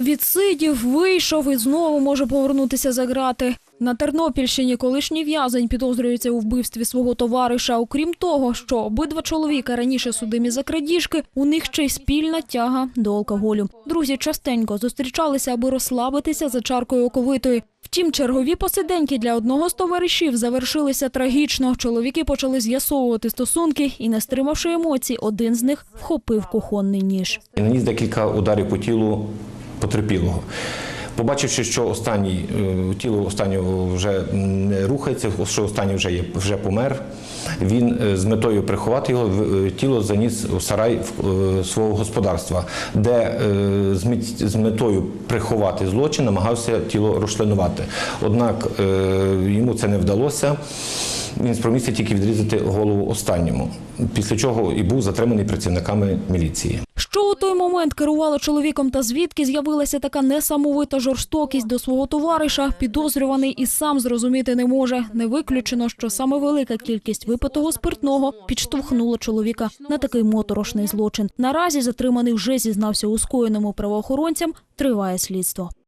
Відсидів, вийшов і знову може повернутися за грати. На Тернопільщині колишній в'язень підозрюється у вбивстві свого товариша. Окрім того, що обидва чоловіка раніше судимі за крадіжки, у них ще й спільна тяга до алкоголю. Друзі частенько зустрічалися, аби розслабитися за чаркою оковитої. Втім, чергові посиденьки для одного з товаришів завершилися трагічно. Чоловіки почали з'ясовувати стосунки і, не стримавши емоцій, один з них вхопив кухонний ніж. Наніс декілька ударів по тілу потерпілого. Побачивши, що останній е, тіло останнього вже не рухається, що останній вже є вже помер. Він е, з метою приховати його е, тіло заніс у сарай свого господарства, де з метою приховати злочин намагався тіло розчленувати. Однак йому це не вдалося. Він спромігся тільки відрізати голову останньому, після чого і був затриманий працівниками міліції. Що у той момент керувало чоловіком та звідки з'явилася така несамовита жорстокість до свого товариша, підозрюваний і сам зрозуміти не може. Не виключено, що саме велика кількість випитого спиртного підштовхнула чоловіка на такий моторошний злочин. Наразі затриманий вже зізнався у скоєному правоохоронцям. Триває слідство.